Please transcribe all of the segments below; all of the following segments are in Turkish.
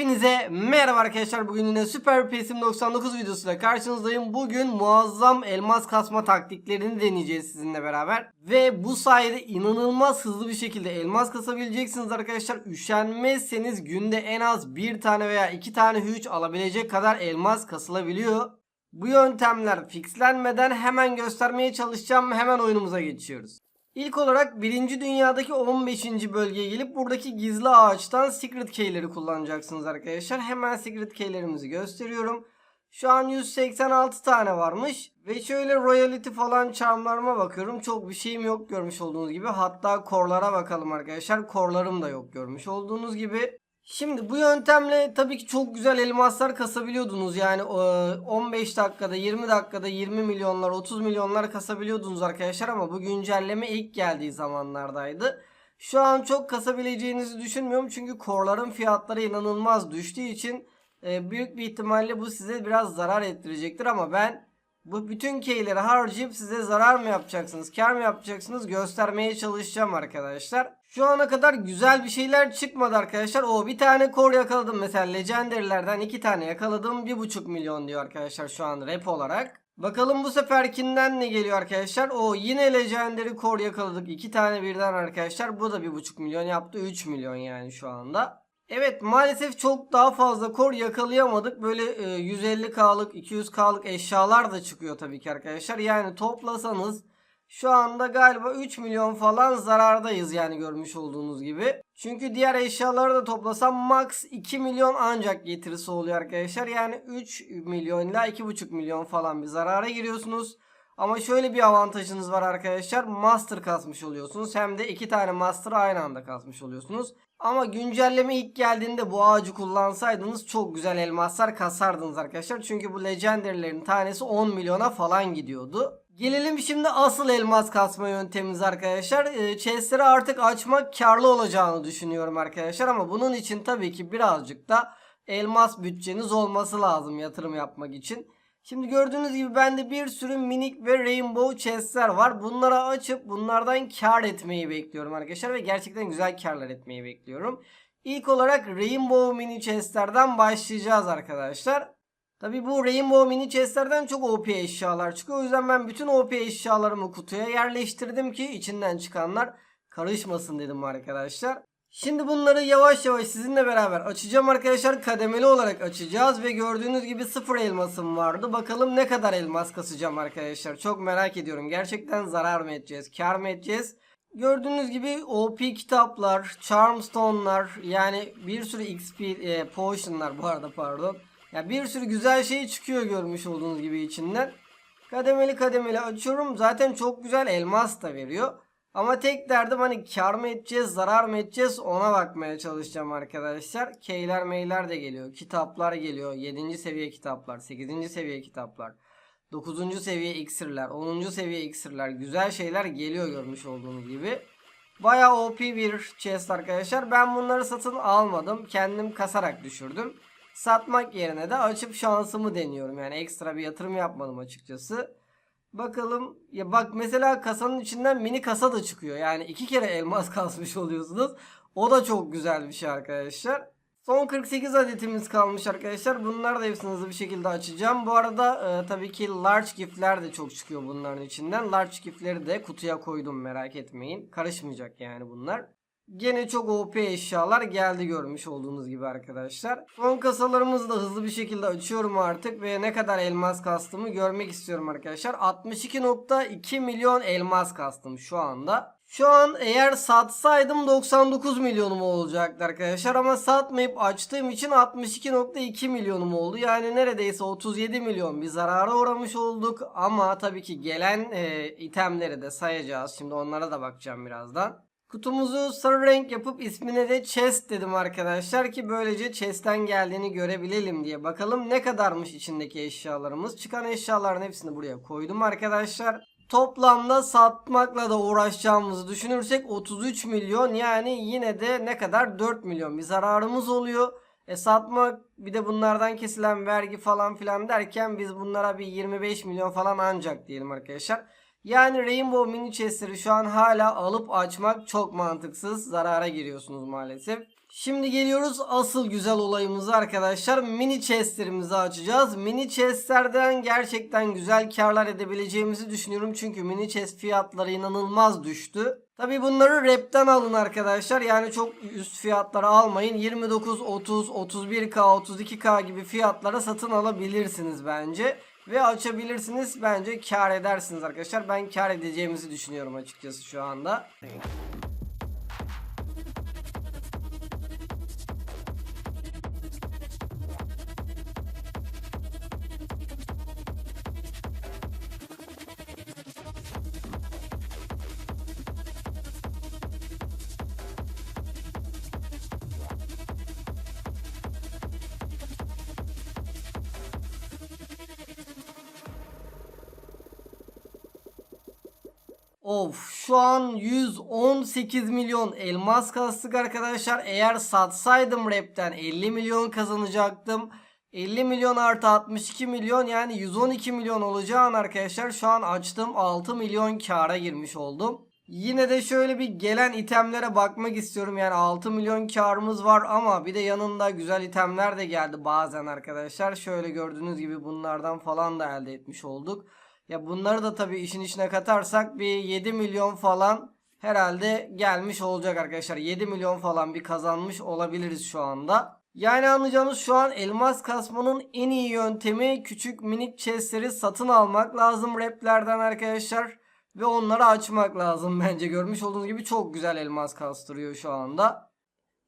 Hepinize merhaba arkadaşlar. Bugün yine Süper Pesim 99 videosuyla karşınızdayım. Bugün muazzam elmas kasma taktiklerini deneyeceğiz sizinle beraber. Ve bu sayede inanılmaz hızlı bir şekilde elmas kasabileceksiniz arkadaşlar. Üşenmezseniz günde en az bir tane veya iki tane hüç alabilecek kadar elmas kasılabiliyor. Bu yöntemler fixlenmeden hemen göstermeye çalışacağım. Hemen oyunumuza geçiyoruz. İlk olarak birinci dünyadaki 15. bölgeye gelip buradaki gizli ağaçtan secret key'leri kullanacaksınız arkadaşlar. Hemen secret key'lerimizi gösteriyorum. Şu an 186 tane varmış. Ve şöyle royalty falan charmlarıma bakıyorum. Çok bir şeyim yok görmüş olduğunuz gibi. Hatta korlara bakalım arkadaşlar. Korlarım da yok görmüş olduğunuz gibi. Şimdi bu yöntemle tabii ki çok güzel elmaslar kasabiliyordunuz. Yani e, 15 dakikada, 20 dakikada 20 milyonlar, 30 milyonlar kasabiliyordunuz arkadaşlar ama bu güncelleme ilk geldiği zamanlardaydı. Şu an çok kasabileceğinizi düşünmüyorum çünkü korların fiyatları inanılmaz düştüğü için e, büyük bir ihtimalle bu size biraz zarar ettirecektir ama ben bu bütün keyleri harcayıp size zarar mı yapacaksınız, kar mı yapacaksınız göstermeye çalışacağım arkadaşlar. Şu ana kadar güzel bir şeyler çıkmadı arkadaşlar. O bir tane kor yakaladım mesela legendary'lerden iki tane yakaladım. bir buçuk milyon diyor arkadaşlar şu an rap olarak. Bakalım bu seferkinden ne geliyor arkadaşlar. O yine legendary kor yakaladık. iki tane birden arkadaşlar. Bu da bir buçuk milyon yaptı. 3 milyon yani şu anda. Evet maalesef çok daha fazla kor yakalayamadık. Böyle e, 150k'lık 200k'lık eşyalar da çıkıyor tabii ki arkadaşlar. Yani toplasanız şu anda galiba 3 milyon falan zarardayız yani görmüş olduğunuz gibi. Çünkü diğer eşyaları da toplasam max 2 milyon ancak getirisi oluyor arkadaşlar. Yani 3 milyon ile 2,5 milyon falan bir zarara giriyorsunuz. Ama şöyle bir avantajınız var arkadaşlar. Master kasmış oluyorsunuz. Hem de iki tane master aynı anda kasmış oluyorsunuz. Ama güncelleme ilk geldiğinde bu ağacı kullansaydınız çok güzel elmaslar kasardınız arkadaşlar. Çünkü bu legendary'lerin tanesi 10 milyona falan gidiyordu. Gelelim şimdi asıl elmas kasma yöntemimiz arkadaşlar. E, chestleri artık açmak karlı olacağını düşünüyorum arkadaşlar. Ama bunun için tabii ki birazcık da elmas bütçeniz olması lazım yatırım yapmak için. Şimdi gördüğünüz gibi bende bir sürü minik ve rainbow chestler var. Bunları açıp bunlardan kar etmeyi bekliyorum arkadaşlar. Ve gerçekten güzel karlar etmeyi bekliyorum. İlk olarak rainbow mini chestlerden başlayacağız arkadaşlar. Tabi bu rainbow mini chestlerden çok OP eşyalar çıkıyor. O yüzden ben bütün OP eşyalarımı kutuya yerleştirdim ki içinden çıkanlar karışmasın dedim arkadaşlar. Şimdi bunları yavaş yavaş sizinle beraber açacağım arkadaşlar. Kademeli olarak açacağız ve gördüğünüz gibi sıfır elmasım vardı. Bakalım ne kadar elmas kasacağım arkadaşlar. Çok merak ediyorum. Gerçekten zarar mı edeceğiz, kar mı edeceğiz? Gördüğünüz gibi OP kitaplar, Charmstone'lar yani bir sürü XP e, potion'lar bu arada pardon. Ya bir sürü güzel şey çıkıyor görmüş olduğunuz gibi içinden. Kademeli kademeli açıyorum. Zaten çok güzel elmas da veriyor. Ama tek derdim hani kar mı edeceğiz, zarar mı edeceğiz ona bakmaya çalışacağım arkadaşlar. Keyler meyler de geliyor. Kitaplar geliyor. 7. seviye kitaplar, 8. seviye kitaplar. 9. seviye iksirler, 10. seviye iksirler. Güzel şeyler geliyor görmüş olduğunuz gibi. Bayağı OP bir chest arkadaşlar. Ben bunları satın almadım. Kendim kasarak düşürdüm. Satmak yerine de açıp şansımı deniyorum. Yani ekstra bir yatırım yapmadım açıkçası. Bakalım. Ya bak mesela kasanın içinden mini kasa da çıkıyor. Yani iki kere elmas kasmış oluyorsunuz. O da çok güzel bir şey arkadaşlar. Son 48 adetimiz kalmış arkadaşlar. Bunları da hepsini hızlı bir şekilde açacağım. Bu arada e, tabii ki large gift'ler de çok çıkıyor bunların içinden. Large gift'leri de kutuya koydum merak etmeyin. Karışmayacak yani bunlar. Gene çok OP eşyalar geldi görmüş olduğunuz gibi arkadaşlar. Son kasalarımızı da hızlı bir şekilde açıyorum artık ve ne kadar elmas kastımı görmek istiyorum arkadaşlar. 62.2 milyon elmas kastım şu anda. Şu an eğer satsaydım 99 milyonum olacaktı arkadaşlar ama satmayıp açtığım için 62.2 milyonum oldu. Yani neredeyse 37 milyon bir zarara uğramış olduk ama tabii ki gelen e, itemleri de sayacağız. Şimdi onlara da bakacağım birazdan. Kutumuzu sarı renk yapıp ismine de chest dedim arkadaşlar ki böylece chest'ten geldiğini görebilelim diye. Bakalım ne kadarmış içindeki eşyalarımız. Çıkan eşyaların hepsini buraya koydum arkadaşlar. Toplamda satmakla da uğraşacağımızı düşünürsek 33 milyon yani yine de ne kadar 4 milyon bir zararımız oluyor. E satmak bir de bunlardan kesilen vergi falan filan derken biz bunlara bir 25 milyon falan ancak diyelim arkadaşlar. Yani Rainbow mini chestleri şu an hala alıp açmak çok mantıksız. Zarara giriyorsunuz maalesef. Şimdi geliyoruz asıl güzel olayımıza arkadaşlar. Mini chestlerimizi açacağız. Mini chestlerden gerçekten güzel karlar edebileceğimizi düşünüyorum. Çünkü mini chest fiyatları inanılmaz düştü. Tabi bunları rapten alın arkadaşlar. Yani çok üst fiyatlara almayın. 29, 30, 31k, 32k gibi fiyatlara satın alabilirsiniz bence. Ve açabilirsiniz. Bence kar edersiniz arkadaşlar. Ben kar edeceğimizi düşünüyorum açıkçası şu anda. Of şu an 118 milyon elmas kastık arkadaşlar. Eğer satsaydım rapten 50 milyon kazanacaktım. 50 milyon artı 62 milyon yani 112 milyon olacağın arkadaşlar şu an açtım 6 milyon kara girmiş oldum. Yine de şöyle bir gelen itemlere bakmak istiyorum. Yani 6 milyon karımız var ama bir de yanında güzel itemler de geldi bazen arkadaşlar. Şöyle gördüğünüz gibi bunlardan falan da elde etmiş olduk. Ya bunları da tabii işin içine katarsak bir 7 milyon falan herhalde gelmiş olacak arkadaşlar. 7 milyon falan bir kazanmış olabiliriz şu anda. Yani anlayacağınız şu an elmas kasmanın en iyi yöntemi küçük minik chestleri satın almak lazım raplerden arkadaşlar. Ve onları açmak lazım bence. Görmüş olduğunuz gibi çok güzel elmas kastırıyor şu anda.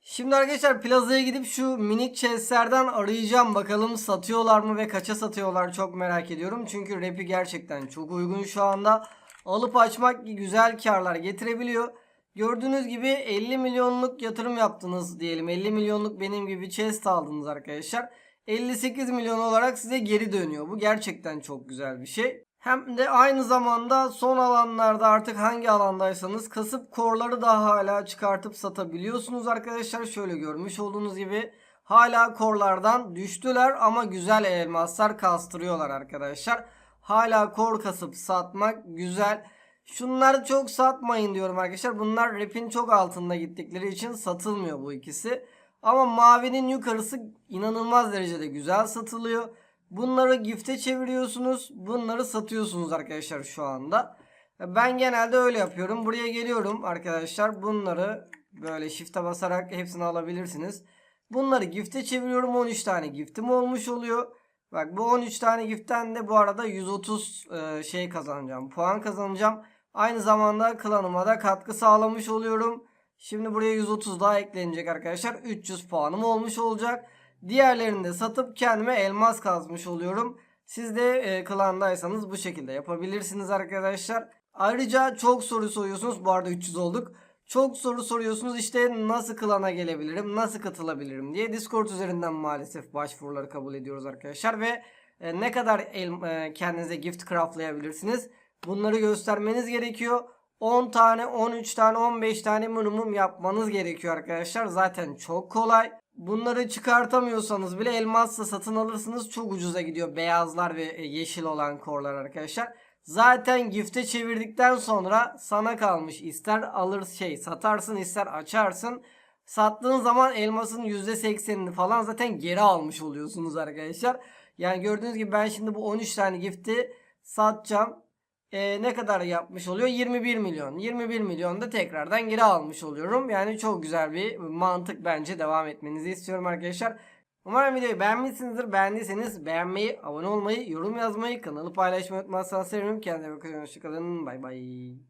Şimdi arkadaşlar plazaya gidip şu minik chestlerden arayacağım. Bakalım satıyorlar mı ve kaça satıyorlar çok merak ediyorum. Çünkü rapi gerçekten çok uygun şu anda. Alıp açmak güzel karlar getirebiliyor. Gördüğünüz gibi 50 milyonluk yatırım yaptınız diyelim. 50 milyonluk benim gibi chest aldınız arkadaşlar. 58 milyon olarak size geri dönüyor. Bu gerçekten çok güzel bir şey. Hem de aynı zamanda son alanlarda artık hangi alandaysanız kasıp korları da hala çıkartıp satabiliyorsunuz arkadaşlar. Şöyle görmüş olduğunuz gibi hala korlardan düştüler ama güzel elmaslar kastırıyorlar arkadaşlar. Hala kor kasıp satmak güzel. Şunları çok satmayın diyorum arkadaşlar. Bunlar rapin çok altında gittikleri için satılmıyor bu ikisi. Ama mavinin yukarısı inanılmaz derecede güzel satılıyor. Bunları gifte çeviriyorsunuz. Bunları satıyorsunuz arkadaşlar şu anda. Ben genelde öyle yapıyorum. Buraya geliyorum arkadaşlar. Bunları böyle shift'e basarak hepsini alabilirsiniz. Bunları gifte çeviriyorum. 13 tane giftim olmuş oluyor. Bak bu 13 tane giften de bu arada 130 e, şey kazanacağım. Puan kazanacağım. Aynı zamanda klanıma da katkı sağlamış oluyorum. Şimdi buraya 130 daha eklenecek arkadaşlar. 300 puanım olmuş olacak. Diğerlerini de satıp kendime elmas kazmış oluyorum. Siz de e, klandaysanız bu şekilde yapabilirsiniz arkadaşlar. Ayrıca çok soru soruyorsunuz. Bu arada 300 olduk. Çok soru soruyorsunuz işte nasıl klana gelebilirim, nasıl katılabilirim diye. Discord üzerinden maalesef başvuruları kabul ediyoruz arkadaşlar. Ve e, ne kadar el, e, kendinize gift craftlayabilirsiniz bunları göstermeniz gerekiyor. 10 tane, 13 tane, 15 tane minimum yapmanız gerekiyor arkadaşlar. Zaten çok kolay. Bunları çıkartamıyorsanız bile elmasla satın alırsınız. Çok ucuza gidiyor beyazlar ve e, yeşil olan korlar arkadaşlar. Zaten gifte çevirdikten sonra sana kalmış. İster alır şey satarsın ister açarsın. Sattığın zaman elmasın %80'ini falan zaten geri almış oluyorsunuz arkadaşlar. Yani gördüğünüz gibi ben şimdi bu 13 tane gifti satacağım. Ee, ne kadar yapmış oluyor? 21 milyon. 21 milyon da tekrardan geri almış oluyorum. Yani çok güzel bir mantık bence devam etmenizi istiyorum arkadaşlar. Umarım videoyu beğenmişsinizdir. Beğendiyseniz beğenmeyi, abone olmayı, yorum yazmayı, kanalı paylaşmayı unutmazsanız sevinirim. Kendinize bakın. Hoşçakalın. Bay bay.